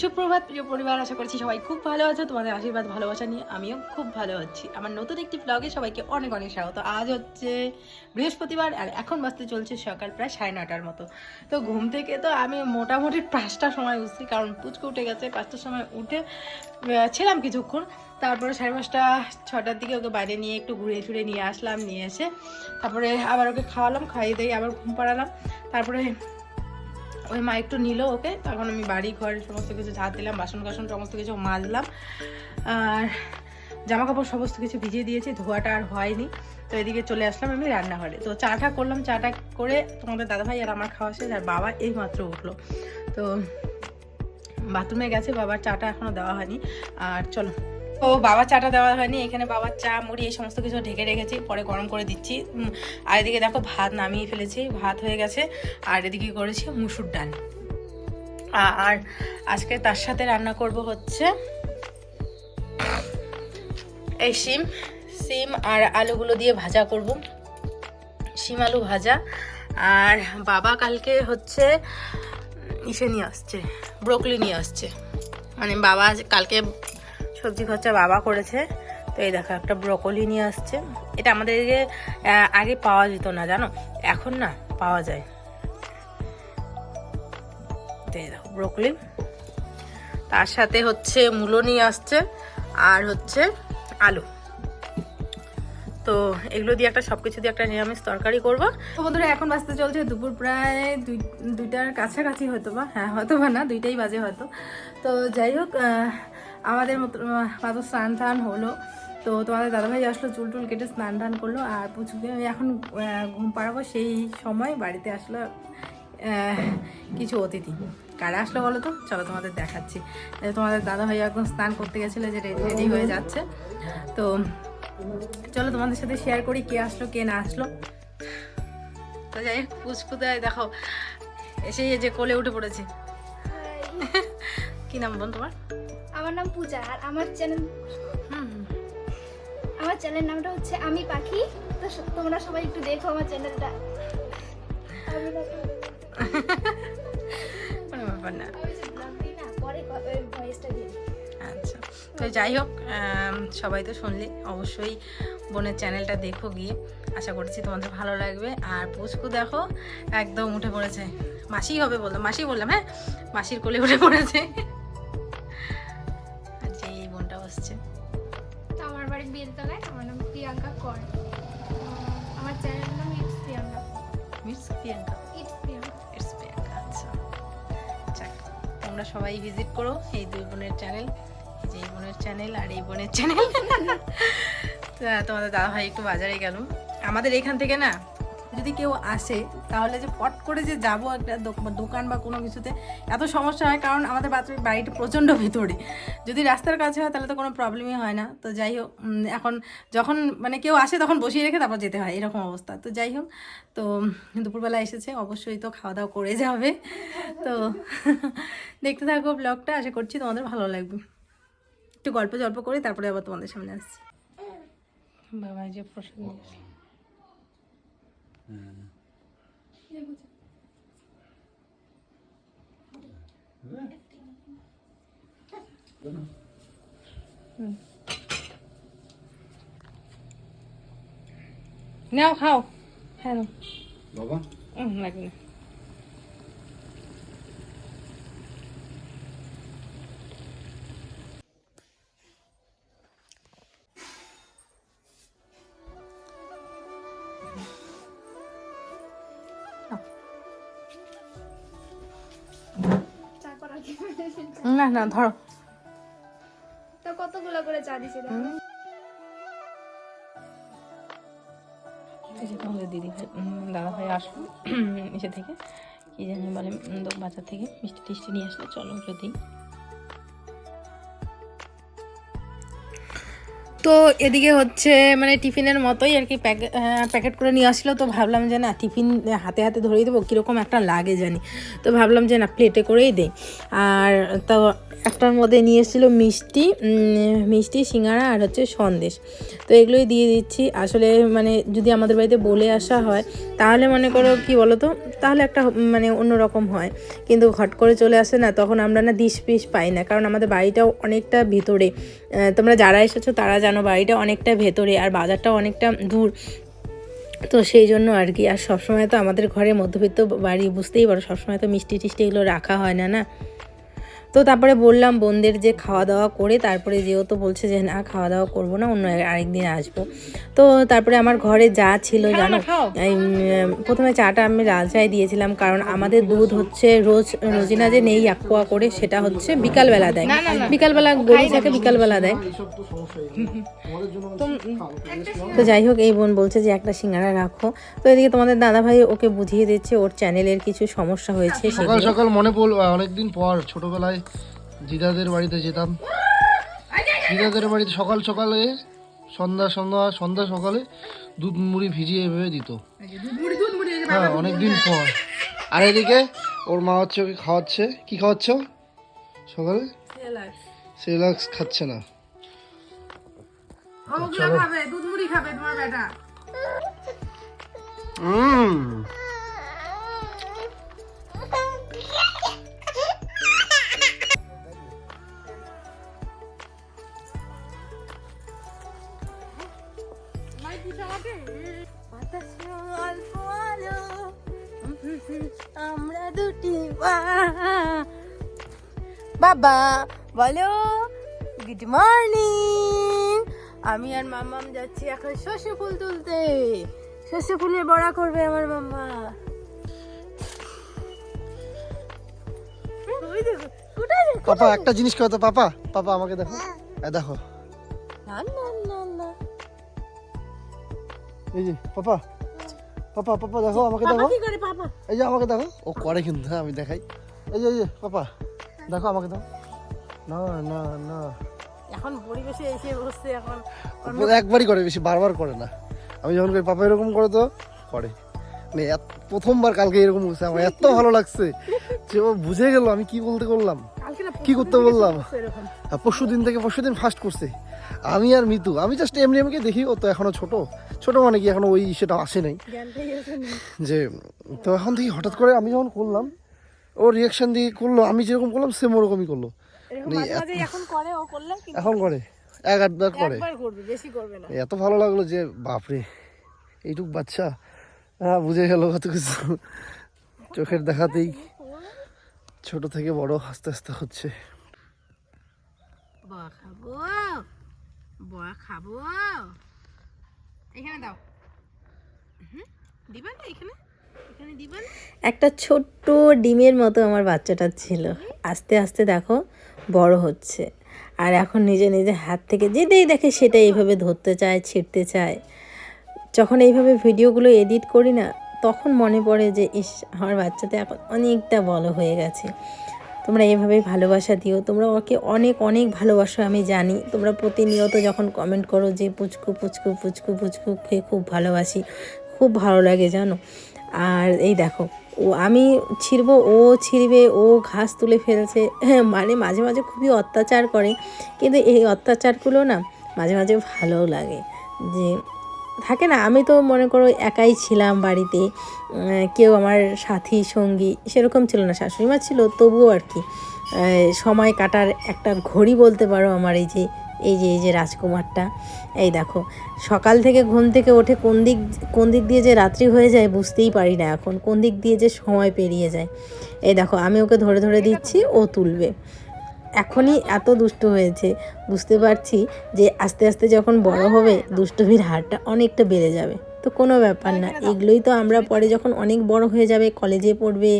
সুপ্রভাত, প্রিয় পরিবার, আশা করছি সবাই খুব ভালো আছো। তোমাদের আশীর্বাদ, ভালোবাসা নিয়ে আমিও খুব ভালো আছি। আমার নতুন একটি ব্লগে সবাইকে অনেক অনেক স্বাগত। আজ হচ্ছে বৃহস্পতিবার আর এখন বাজতে চলছে সকাল প্রায় সাড়ে নটার মতো। তো ঘুম থেকে তো আমি মোটামুটি পাঁচটার সময় উঠছি, কারণ পুচকে উঠে গেছে, পাঁচটার সময় উঠে ছিলাম কিছুক্ষণ। তারপরে সাড়ে পাঁচটা, ছটার দিকে ওকে বাইরে নিয়ে একটু ঘুরে ফিরে নিয়ে আসলাম, নিয়ে এসে। তারপরে আবার ওকে খাওয়ালাম, খাইয়ে দিয়ে আবার ঘুম পাড়ালাম। তারপরে ওই মা একটু নিল ওকে, তখন আমি বাড়ি ঘর সমস্ত কিছু ঝাঁট দিলাম বাসন কাসন সমস্ত কিছু মাজলাম। আর জামা কাপড় সমস্ত কিছু ভিজিয়ে দিয়েছি, ধোয়াটা আর হয়নি। তো এদিকে চলে আসলাম আমি রান্নাঘরে। তো চাটা করলাম, চাটা করে তোমাদের দাদাভাই আর আমার খাওয়া শেষ, আর বাবা এই মাত্র উঠল। তো বাথরুমে গেছে, বাবার চাটা এখনও দেওয়া হয়নি। আর চলো ও বাবা চাটা দেওয়া হয়নি, এখানে বাবার চা, মুড়ি এই সমস্ত কিছু ঢেকে রেখেছি, পরে গরম করে দিচ্ছি। আর এদিকে দেখো ভাত নামিয়ে ফেলেছি, ভাত হয়ে গেছে, আর এদিকে করেছি মুসুর ডাল। আর আজকে তার সাথে রান্না করব হচ্ছে এই শিম সিম আর আলুগুলো দিয়ে ভাজা করব। সিম আলু ভাজা, আর বাবা কালকে হচ্ছে ইসে নিয়ে আসছে, ব্রোকলি নিয়ে আসছে। মানে বাবা কালকে সবজি খরচা বাবা করেছে। তো এই দেখো, একটা ব্রকলি নিয়ে আসছে। এটা আমাদের আগে পাওয়া যেত না, জানো? এখন না পাওয়া যায়। এই দেখো, ব্রকলি। তার সাথে হচ্ছে মূলো নিয়ে আসছে, আর হচ্ছে আলু। তো এগুলো দিয়ে একটা সব কিছু দিয়ে একটা নিরামিষ তরকারি করব। তো বন্ধুরা, এখন বাজতে চলছে দুপুর প্রায় দুই, দুইটার কাছাকাছি হয়তো বা হ্যাঁ হয়তো বা না, দুইটাই বাজে হয়তো। তো যাই হোক আমাদের মতো মাত্র স্নান টান হলো। তো তোমাদের দাদাভাই আসলো, চুল টুল কেটে স্নান টান করল। আর পুচুকে এখন ঘুম পাড়াবো সেই সময় বাড়িতে আসলো কিছু অতিথি। কারা আসলো বলো তো? চলো তোমাদের দেখাচ্ছি। তোমাদের দাদাভাই এখন স্নান করতে গেছিল, যে রেডি হয়ে যাচ্ছে। তো চলো তোমাদের সাথে শেয়ার করি কে আসলো, কে না আসলো। তো যাই হোক পুচকুদায় দেখো এসে যে কোলে উঠে পড়েছে। কি নাম বোন তোমার? আমার নাম পূজা আর আমার চ্যানেল। আমার চ্যানেল নামটা হচ্ছে আমি পাখি। তো তোমরা সবাই একটু দেখো আমার চ্যানেলটা। কোনো ব্যাপার না। আচ্ছা। তো যাই হোক সবাই তো শুনলে অবশ্যই বোনের চ্যানেলটা দেখো গিয়ে। আশা করছি তোমাদের ভালো লাগবে। আর পুচকু দেখো একদম উঠে পড়েছে। মাসি হবে বললাম মাসি বললাম হ্যাঁ? মাসির কোলে উঠে পড়েছে। বেলতলায় আমার নাম প্রিয়াঙ্কা কর। আমার চ্যানেলের নাম it's Priyanka miss Priyanka it's Priyanka it's Priyanka আচ্ছা। যাক তোমরা সবাই ভিজিট করো এই দুই বোনের চ্যানেল এই যে এই বোনের চ্যানেল আর এই বোনের চ্যানেল তোমাদের দাদা ভাই একটু বাজারে গেল। আমাদের এখান থেকে না যদি কেউ আসে, তাহলে যে পট করে যে যাব একটা দোক- দোকান বা কোনো কিছুতে, এত সমস্যা হয় কারণ আমাদের বাচ্চার বাড়িটা প্রচণ্ড ভিতরে। যদি রাস্তার কাছে হয় তাহলে তো কোনো প্রবলেমই হয় না। তো যাই হোক এখন যখন মানে কেউ আসে তখন বসিয়ে রেখে তারপর যেতে হয়, এরকম অবস্থা। তো যাই হোক, তো দুপুরবেলা এসেছে, অবশ্যই তো খাওয়া দাওয়া করে যাবে। তো দেখতে থাকো ব্লগটা, আশা করছি তোমাদের ভালো লাগবে। একটু গল্প জল্প করে তারপরে আবার তোমাদের সামনে আসছি। বাবা যে প্রসাদ। নাও খাও হ্যাঁ নাও। বাবা লাগবে না না না ধরো। তো কতগুলো করে চা দিছে দেখো? এই যে তোমাদের দিদি ভাই দাদা ভাই আসব এসে থেকে। কি জানি বলে বাজার থেকে মিষ্টি টিষ্টি নিয়ে আসলে। চলো ওগুলো তো এদিকে হচ্ছে মানে টিফিনের মতোই আর কি প্যাকেট প্যাকেট করে নিয়ে আসলো। তো ভাবলাম যে না, টিফিন হাতে হাতে ধরিয়ে দেবো, কীরকম একটা লাগে জানি। তো ভাবলাম যে না প্লেটে করেই দেই। আর তো একটার মধ্যে নিয়ে এসেছিল মিষ্টি মিষ্টি, সিঙ্গারা আর হচ্ছে সন্দেশ। তো এগুলোই দিয়ে দিচ্ছি। আসলে মানে যদি আমাদের বাড়িতে বলে আসা হয়, তাহলে মনে করো কি বলো তো তাহলে একটা মানে অন্যরকম হয়। কিন্তু ঘট করে চলে আসে না, তখন আমরা না দিশ পিস পাই না। কারণ আমাদের বাড়িটাও অনেকটা ভিতরে। তোমরা যারা এসেছ তারা জানো বাড়িটা অনেকটা ভেতরে আর বাজারটা অনেকটা দূর। তো সেই জন্য আর কি, আর সবসময় তো আমাদের ঘরে মধ্যবিত্ত বাড়ি, বুঝতেই পারো, সবসময় তো মিষ্টি টিষ্টি এগুলো রাখা হয় না না? তো তারপরে বললাম বোনদের যে খাওয়া দাওয়া করে তারপরে যেহেতু বলছে যে না খাওয়া দাওয়া করব না অন্য আরেকদিন আসব। তো তারপরে আমার ঘরে যা ছিল জানো এই, প্রথমে চাটা আমি লাল চাই দিয়েছিলাম কারণ আমাদের দুধ হচ্ছে রোজ রোজিনা যে নেই এক পোয়া করে সেটা হচ্ছে বিকালবেলা দেয়। বিকালবেলা গরু থাকে বিকালবেলা দেয়। তো যাই হোক এই বোন বলছে যে একটা সিঙ্গারা রাখো। তো এদিকে তোমাদের দাদা ভাই ওকে বুঝিয়ে দিচ্ছে ওর চ্যানেলের কিছু সমস্যা হয়েছে সকাল সেগুলো সকাল মনে পড়ল অনেকদিন পর ছোটবেলায় দিদাদের বাড়িতে যেতাম। দিদাদের বাড়িতে সকাল সকালে সন্ধ্যা সন্ধ্যা সন্ধ্যা সকালে দুধ মুড়ি ভিজিয়ে এভাবে দিত। হ্যাঁ অনেকদিন পর। আর এদিকে ওর মা হচ্ছে ওকে খাওয়াচ্ছে। কি খাওয়াচ্ছ সকালে? সেলাক্স খাচ্ছে না। খাবে দুধ মুড়ি খাবে তোমার বেটা। উম, আমরা দুটি বাবা বলো গুড মর্নিং আমি আর মামাম যাচ্ছি এখন শস্য ফুল তুলতে। শস্য ফুলের বড়া করবে আমার মাম্মা। পাপা একটা জিনিস তো পাপা। পাপা আমাকে দেখো। দেখো। না না না না। এই যে পাপা। পাপা পাপা দেখো আমাকে দেখো। কি করে বাবা এই যে আমাকে দেখো। ও করে কিন্তু হ্যাঁ আমি দেখাই। এই যে এই যে পাপা দেখো আমাকে দাও। না না না। এখন পরিবেশে এসে বসছে এখন ও একবারই করে বেশি বারবার করে না। আমি যখন করি পাপা এরকম করে তো করে। মানে এত- প্রথমবার কালকে এরকম করছে আমার এত ভালো লাগছে যে ও বুঝে গেল আমি কি বলতে করলাম। কালকে কি করতে বললাম? এরকম। পরশু দিন থেকে পরশু দিন ফার্স্ট করছে। আমি আর মিতু আমি জাস্ট এমনি এমনি দেখি ও তো এখনও ছোট। ছোট মানে কি এখনও ওই সেটা আসে নাই। যে তো এখন থেকে হঠাৎ করে আমি যখন করলাম ও রিয়াকশন দিয়ে করল আমি যেরকম করলাম সেম ওরকমই করল। মানে এখন করে এক আধবার করে। এত ভালো লাগল যে বাপরে এইটুক বাচ্চা হ্যাঁ বুঝে গেল কত কিছু। চোখের দেখাতেই ছোট থেকে বড় আস্তে আস্তে হচ্ছে। বয়া খাব বয়া খাব। এখানে দাও। এখানে? একটা ছোট্ট ডিমের মতো আমার বাচ্চাটা ছিল। আস্তে আস্তে দেখো, বড় হচ্ছে। আর এখন নিজে নিজে হাত থেকে যেটাই দেখে সেটা এইভাবে ধরতে চায়, ছিঁড়তে চায়। যখন এইভাবে ভিডিওগুলো এডিট করি না, তখন মনে পড়ে যে, ইস, আমার বাচ্চাটা এখন অনেকটা বড় হয়ে গেছে। তোমরা এভাবেই ভালোবাসা দিও। তোমরা ওকে অনেক অনেক ভালোবাসো, আমি জানি। তোমরা প্রতিনিয়ত যখন কমেন্ট করো যে, পুচকু পুচকু পুচকু পুচকু খেয়ে খুব ভালোবাসি, খুব ভালো লাগে জানো? আর এই দেখো, ও, আমি ছিঁড়বো, ও ছিঁড়বে, ও ঘাস তুলে ফেলছে। মানে মাঝে মাঝে খুবই অত্যাচার করে। কিন্তু এই অত্যাচারগুলো না মাঝে মাঝে ভালোও লাগে। যে থাকে না, আমি তো মনে করো একাই ছিলাম বাড়িতে কেউ আমার সাথী, সঙ্গী সেরকম ছিল না শাশুড়ি মা ছিল, তবুও আর কি। সময় কাটার একটা ঘড়ি বলতে পারো আমার এই যে এই যে এই যে রাজকুমারটা। এই দেখো, সকাল থেকে ঘুম থেকে ওঠে কোন দিক কোন দিক দিয়ে যে রাত্রি হয়ে যায় বুঝতেই পারি না এখন, কোন দিক দিয়ে যে সময় পেরিয়ে যায়। এই দেখো, আমি ওকে ধরে ধরে দিচ্ছি, ও তুলবে। এখনই এত দুষ্ট হয়েছে, বুঝতে পারছি যে আস্তে আস্তে যখন বড় হবে দুষ্টমির হারটা অনেকটা বেড়ে যাবে। তো কোনো ব্যাপার না, এগুলোই তো আমরা পরে যখন অনেক বড় হয়ে যাবে, কলেজে পড়বে,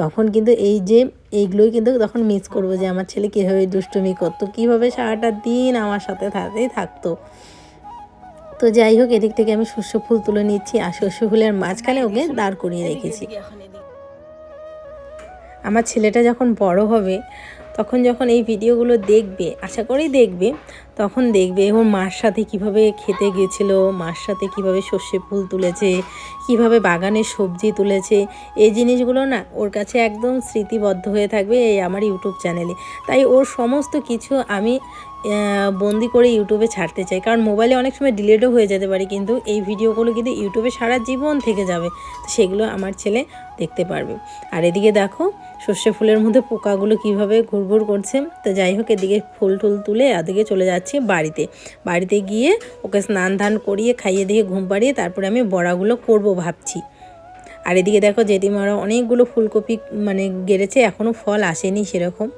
তখন কিন্তু এই যে এইগুলোই কিন্তু তখন মিস করব যে আমার ছেলে কীভাবে দুষ্টুমি করতো, কীভাবে সারাটা দিন আমার সাথে থাকতেই থাকতো। তো যাই হোক, এদিক থেকে আমি শস্য ফুল তুলে নিচ্ছি আর শস্য ফুলের মাঝখানে ওকে দাঁড় করিয়ে রেখেছি। আমার ছেলেটা যখন বড় হবে তখন যখন এই ভিডিওগুলো দেখবে, আশা করি দেখবে, তখন দেখবে ওর মার সাথে কীভাবে খেতে গেছিল, মার সাথে কীভাবে সর্ষে ফুল তুলেছে, কীভাবে বাগানে সবজি তুলেছে, এই জিনিসগুলো না ওর কাছে একদম স্মৃতিবদ্ধ হয়ে থাকবে এই আমার ইউটিউব চ্যানেলে। তাই ওর সমস্ত কিছু আমি বন্দি করে ইউটিউবে ছাড়তে চাই। কারণ মোবাইলে অনেক সময় ডিলেটও হয়ে যেতে পারে, কিন্তু এই ভিডিওগুলো কিন্তু ইউটিউবে সারা জীবন থেকে যাবে। তো সেগুলো আমার ছেলে দেখতে পারবে। আর এদিকে দেখো, সর্ষে ফুলের মধ্যে পোকাগুলো কীভাবে ঘুরঘুর করছে। তো যাই হোক, এদিকে ফুল টুল তুলে এদিকে চলে যাচ্ছি বাড়িতে। বাড়িতে গিয়ে ওকে স্নান ধান করিয়ে খাইয়ে দিয়ে ঘুম পাড়িয়ে তারপরে আমি বড়াগুলো করব ভাবছি। আর এদিকে দেখো জেঠিমারা অনেকগুলো ফুলকপি মানে গেড়েছে এখনও ফল আসেনি সেরকম।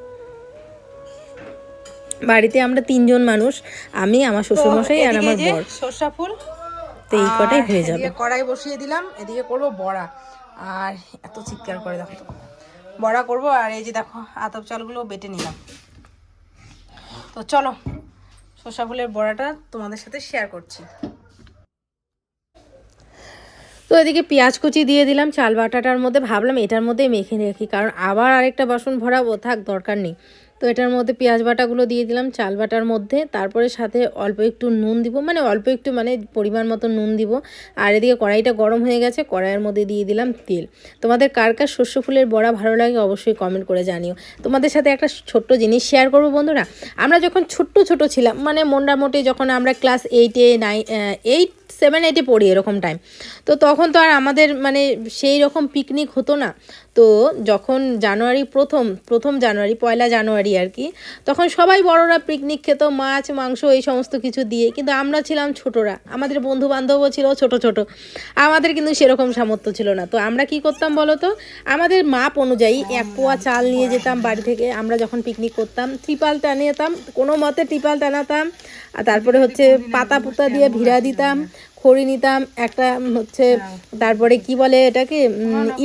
বাড়িতে আমরা তিনজন মানুষ আমি আমার শ্বশুরমশাই আর আমার বর। সর্ষা ফুল তো এই কটাই হয়ে যাবে। কড়াই বসিয়ে দিলাম এদিকে করব বড়া। আর এত চিৎকার করে দেখো বড়া করব আর এই যে দেখো আতপ চালগুলো বেটে নিলাম। তো চলো সর্ষা ফুলের বড়াটা তোমাদের সাথে শেয়ার করছি। তো এদিকে পেঁয়াজ কুচি দিয়ে দিলাম চাল বাটাটার মধ্যে ভাবলাম এটার মধ্যেই মেখে রাখি কারণ আবার আরেকটা বাসন ভরাবো থাক দরকার নেই। তো এটার মধ্যে পেঁয়াজ বাটাগুলো দিয়ে দিলাম, চাল বাটার মধ্যে। তারপরে সাথে অল্প একটু নুন দিব মানে অল্প একটু মানে পরিমাণ মতো নুন দিব। আর এদিকে কড়াইটা গরম হয়ে গেছে, কড়াইয়ের মধ্যে দিয়ে দিলাম তেল। তোমাদের কার কার শস্য ফুলের বড়া ভালো লাগে অবশ্যই কমেন্ট করে জানিও। তোমাদের সাথে একটা ছোট্ট জিনিস শেয়ার করব বন্ধুরা। আমরা যখন ছোট্ট ছোট ছিলাম মানে মোটামুটি যখন আমরা ক্লাস এইটে নাইন এইট সেভেন এইটে পড়ি এরকম টাইম তো তখন তো আর আমাদের মানে সেই রকম পিকনিক হতো না। তো যখন জানুয়ারি প্রথম প্রথম জানুয়ারি, পয়লা জানুয়ারি আর কি, তখন সবাই বড়রা পিকনিক খেত, মাছ, মাংস এই সমস্ত কিছু দিয়ে। কিন্তু আমরা ছিলাম ছোটরা। আমাদের বন্ধু বান্ধবও ছিল ছোট ছোট। আমাদের কিন্তু সেরকম সামর্থ্য ছিল না। তো আমরা কি করতাম বলো তো আমাদের মাপ অনুযায়ী এক পোয়া চাল নিয়ে যেতাম বাড়ি থেকে। আমরা যখন পিকনিক করতাম, ত্রিপাল টানিয়ে যেতাম কোনো মতে ত্রিপাল টানাতাম। আর তারপরে হচ্ছে পাতা পুতা দিয়ে ভিড়া দিতাম। খড়ি নিতাম একটা হচ্ছে তারপরে কি বলে এটাকে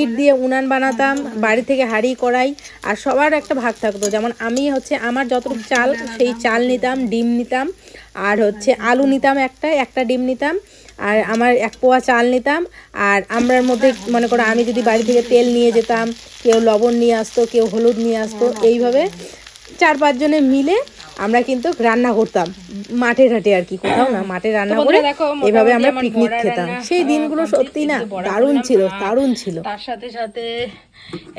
ইট দিয়ে উনান বানাতাম বাড়ি থেকে হাঁড়ি কড়াই আর সবার একটা ভাগ থাকতো। যেমন আমি হচ্ছে আমার যতটুকু চাল সেই চাল নিতাম ডিম নিতাম আর হচ্ছে আলু নিতাম একটা একটা ডিম নিতাম আর আমার এক পোয়া চাল নিতাম আর আমরার মধ্যে মনে করো আমি যদি বাড়ি থেকে তেল নিয়ে যেতাম কেউ লবণ নিয়ে আসতো কেউ হলুদ নিয়ে আসতো এইভাবে চার পাঁচজনে মিলে আমরা কিন্তু রান্না করতাম। মাঠে ঘাটে আর কি কোথাও না মাঠে রান্না করে এভাবে আমরা পিকনিক খেতাম। সেই দিনগুলো সত্যি না দারুণ ছিল দারুণ ছিল। তার সাথে সাথে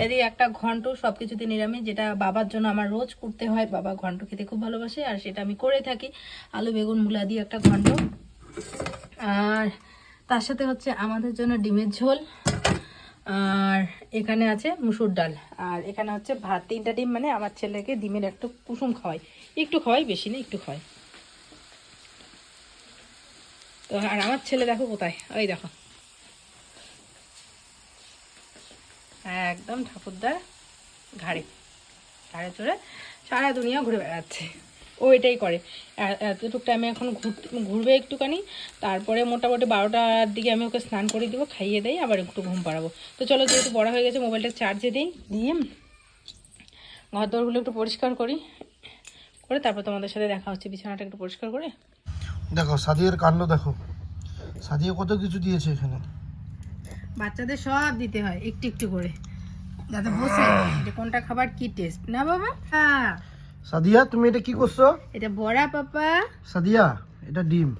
এদিকে একটা ঘন্ট সবকিছুতে নিরামিষ যেটা বাবার জন্য আমার রোজ করতে হয় বাবা ঘন্ট খেতে খুব ভালোবাসে আর সেটা আমি করে থাকি। আলু বেগুন মূলা দিয়ে একটা ঘন্ট। আর তার সাথে হচ্ছে আমাদের জন্য ডিমের ঝোল। আর এখানে আছে মুসুর ডাল। আর এখানে হচ্ছে ভাত, তিনটা ডিম মানে আমার ছেলেকে ডিমের একটু কুসুম খাওয়াই। একটু খাওয়াই, বেশি না, একটু খাওয়াই। তো আর আমার ছেলে দেখো কোথায়? ওই দেখো। একদম ঠাকুরদার ঘাড়ে। ঘাড়ে চড়ে সারা দুনিয়া ঘুরে বেড়াচ্ছে। ও এটাই করে। এতটুকু টাইমে এখন ঘুরতে ঘুরবে একটুখানি তারপরে মোটামুটি বারোটার দিকে আমি ওকে স্নান করে দিব খাইয়ে দেই আবার একটু ঘুম পাড়াবো। তো চলো যেহেতু বড় হয়ে গেছে মোবাইলটা চার্জে দিই দিয়ে ঘর দরগুলো একটু পরিষ্কার করি করে তারপর তোমাদের সাথে দেখা হচ্ছে বিছানাটা একটু পরিষ্কার করে। দেখো সাদিয়ার কাণ্ড দেখো। সাদিয়া কত কিছু দিয়েছে এখানে। বাচ্চাদের সব দিতে হয় একটু একটু করে। যাতে বসে যে কোনটা খাবার কি টেস্ট না বাবা? হ্যাঁ। সাদিয়া তুমি এটা কি করছ? এটা বড়া পাপা। সাদিয়া এটা ডিম।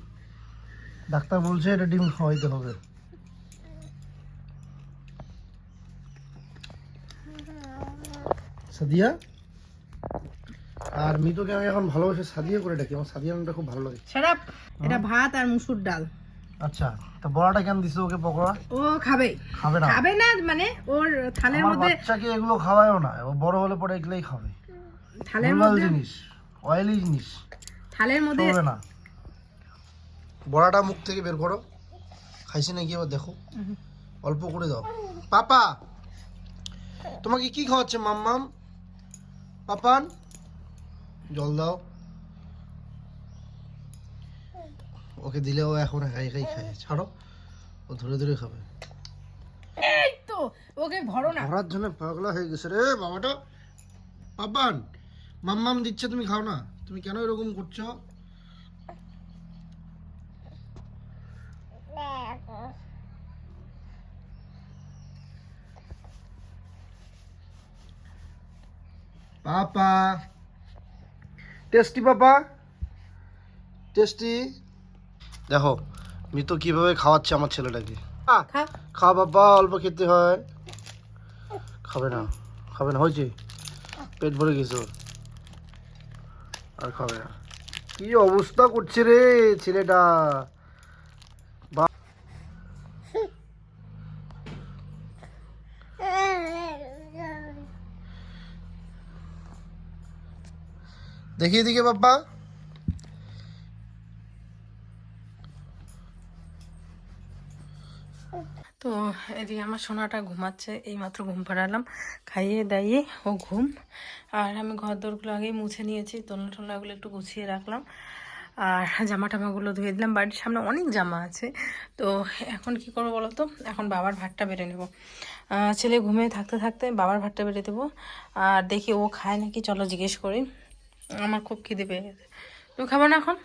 ডাক্তার বলছে এটা ডিম খাওয়াইতে হবে। সাদিয়া? আর মিতুকে আমি এখন ভালোবাসে সাদিয়া করে ডাকি আমার সাদিয়া নামটা খুব ভালো লাগে। সারাপ এটা ভাত আর মুসুর ডাল। আচ্ছা তো বড়াটা কেন দিছো ওকে পকোড়া? ও খাবে। খাবে না? খাবে না মানে ওর থালের আমার মধ্যে বাচ্চাকে এগুলো খাওয়ায়ও না ও বড় হলে পরে এগুলোই খাবে। থালের মধ্যে জিনিস অয়েলি জিনিস। থালের মধ্যে চলবে না। বড়াটা মুখ থেকে বের করো। খাইছে নাকি এবার দেখো। অল্প করে দাও। পাপা তোমাকে কি খাওয়াচ্ছে মাম্মাম? পাপান জল দাও। ওকে দিলেও এখন একাই একাই খায়। ছাড়ো। ও ধরে ধরে খাবে। এই তো ওকে ভরো না। ভরার জন্য পাগলা হয়ে গেছে রে বাবাটা। পাপান মাম্মাম দিচ্ছে তুমি খাও না। তুমি কেন এরকম করছ? পাপা। টেস্টি পাপা? টেস্টি? দেখো মিতু কীভাবে খাওয়াচ্ছে আমার ছেলেটাকে। খা বাবা অল্প খেতে হয়। খাবে না খাবে না হয়েছে। পেট ভরে গেছে ওর। আর খাবে না। কি অবস্থা করছে রে ছেলেটা? দেখিয়ে দিকে এদিকে বাবা তো এদিকে আমার সোনাটা ঘুমাচ্ছে, এইমাত্র ঘুম পাড়ালাম, খাইয়ে দাইয়ে ও ঘুম। আর আমি ঘর দোরগুলো আগেই মুছে নিয়েছি তোলা টোলাগুলো একটু গুছিয়ে রাখলাম। আর জামা টামাগুলো ধুয়ে দিলাম, বাড়ির সামনে অনেক জামা আছে। তো এখন কি করব বলো তো? এখন বাবার ভাতটা বেড়ে নেব। ছেলে ঘুমিয়ে থাকতে থাকতে বাবার ভাতটা বেড়ে দেবো। আর দেখি ও খায় নাকি, চলো জিজ্ঞেস করি। আমার খুব খিদে পেয়ে গেছে। তুমি খাবা না এখন?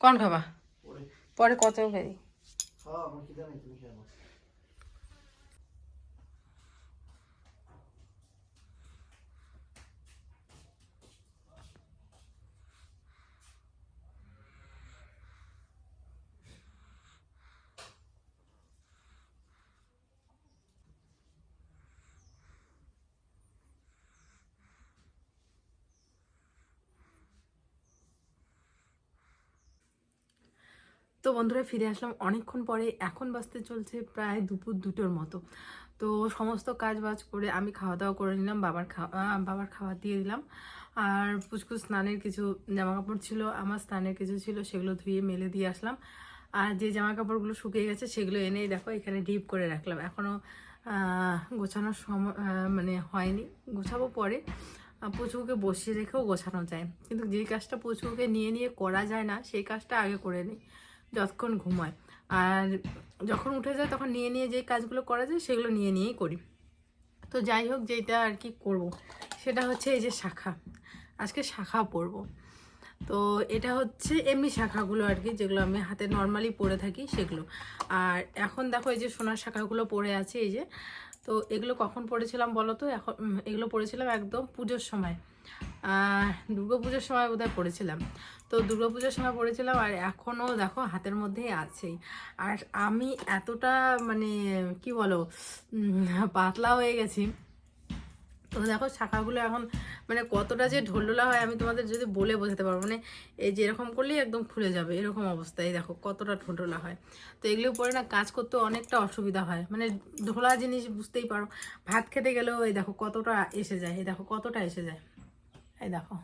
কন খাবা? পরে কত বেরি? তো বন্ধুরা ফিরে আসলাম অনেকক্ষণ পরে। এখন বাজতে চলছে প্রায় দুপুর দুটোর মতো। তো সমস্ত কাজ বাজ করে আমি খাওয়া দাওয়া করে নিলাম বাবার খাওয়া বাবার খাবার দিয়ে দিলাম। আর পুচকু স্নানের কিছু জামা কাপড় ছিল আমার স্নানের কিছু ছিল সেগুলো ধুয়ে মেলে দিয়ে আসলাম। আর যে জামা কাপড়গুলো শুকিয়ে গেছে সেগুলো এনেই দেখো এখানে ডিপ করে রাখলাম। এখনও গোছানোর সময় মানে হয়নি। গোছাবো পরে। আহ, পুচকুকে বসিয়ে রেখেও গোছানো যায়। কিন্তু যে কাজটা পুচুকে নিয়ে নিয়ে করা যায় না সেই কাজটা আগে করে নিই। যতক্ষণ ঘুমায়। আর যখন উঠে যায় তখন নিয়ে নিয়ে যে কাজগুলো করা যায় সেগুলো নিয়ে নিয়েই করি। তো যাই হোক যেটা আর কি করব, সেটা হচ্ছে এই যে শাখা। আজকে শাখা পরবো। তো এটা হচ্ছে এমনি শাখাগুলো আর কি, যেগুলো আমি হাতে নর্মালি পরে থাকি সেগুলো। আর এখন দেখো এই যে সোনার শাখাগুলো পরে আছে এই যে। তো এগুলো কখন পড়েছিলাম বলো তো? এখন এগুলো পড়েছিলাম একদম পুজোর সময়। দুর্গা পুজোর সময় বোধহয় পড়েছিলাম তো দুর্গা পুজোর সময় পড়েছিলাম আর এখনও দেখো হাতের মধ্যেই আছেই। আর আমি এতটা মানে কি বলো পাতলা হয়ে গেছি। তো দেখো শাখাগুলো এখন মানে কতটা যে ঢোলঢোলা হয় আমি তোমাদের যদি বলে বোঝাতে পারব। মানে এই যে এরকম করলেই একদম খুলে যাবে, এরকম অবস্থায় দেখো কতটা ঢোলঢোলা হয়। তো এগুলো পরে না কাজ করতে অনেকটা অসুবিধা হয়। মানে ঢোলা জিনিস বুঝতেই পারো, ভাত খেতে গেলেও এই দেখো কতটা এসে যায়, এই দেখো কতটা এসে যায়, এই দেখো।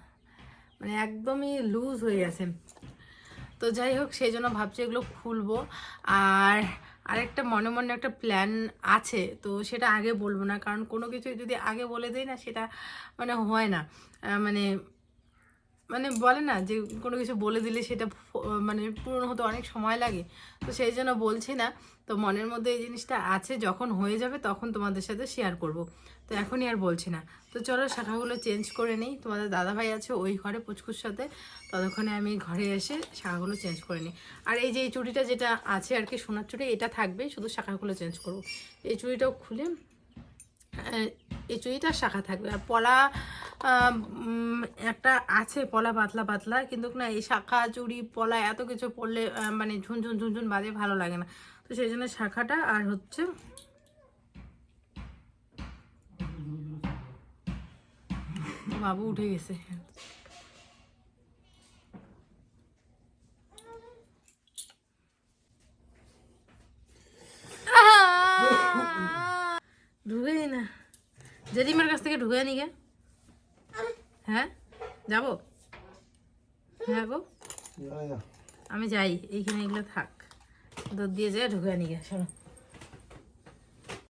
মানে একদমই লুজ হয়ে গেছে। তো যাই হোক, সেই জন্য ভাবছি এগুলো খুলবো। আর আরেকটা মনে মনে একটা প্ল্যান আছে, তো সেটা আগে বলব না, কারণ কোনো কিছু যদি আগে বলে দেয় না, সেটা মানে হয় না। মানে মানে বলে না যে কোনো কিছু বলে দিলে সেটা মানে পূরণ হতে অনেক সময় লাগে। তো সেই জন্য বলছি না, তো মনের মধ্যে এই জিনিসটা আছে, যখন হয়ে যাবে তখন তোমাদের সাথে শেয়ার করব। তো এখনই আর বলছি না। তো চলো শাখাগুলো চেঞ্জ করে নিই, তোমাদের দাদাভাই আছে ওই ঘরে পুচকুর সাথে, ততক্ষণে আমি ঘরে এসে শাখাগুলো চেঞ্জ করে নিই। আর এই যে এই চুড়িটা যেটা আছে আর কি সোনার চুড়ি, এটা থাকবে, শুধু শাখাগুলো চেঞ্জ করব। এই চুড়িটাও খুলে এই চুড়িটা শাখা থাকবে। আর পলা একটা আছে, পলা পাতলা পাতলা, কিন্তু না, এই শাখা, চুড়ি, পলা, এত কিছু পড়লে মানে ঝুনঝুন ঝুনঝুন বাজে, ভালো লাগে না। তো সেই জন্য শাখাটা, আর হচ্ছে বাবু উঠে গেছে। ঢুকেই না জেরিমার কাছ থেকে ঢুকে নি গে। হ্যাঁ? যাব? হ্যাঁ গো আমি যাই এইখানে এগুলো থাক। দুধ দিয়ে যায় ঢুকে নি গে শোনো।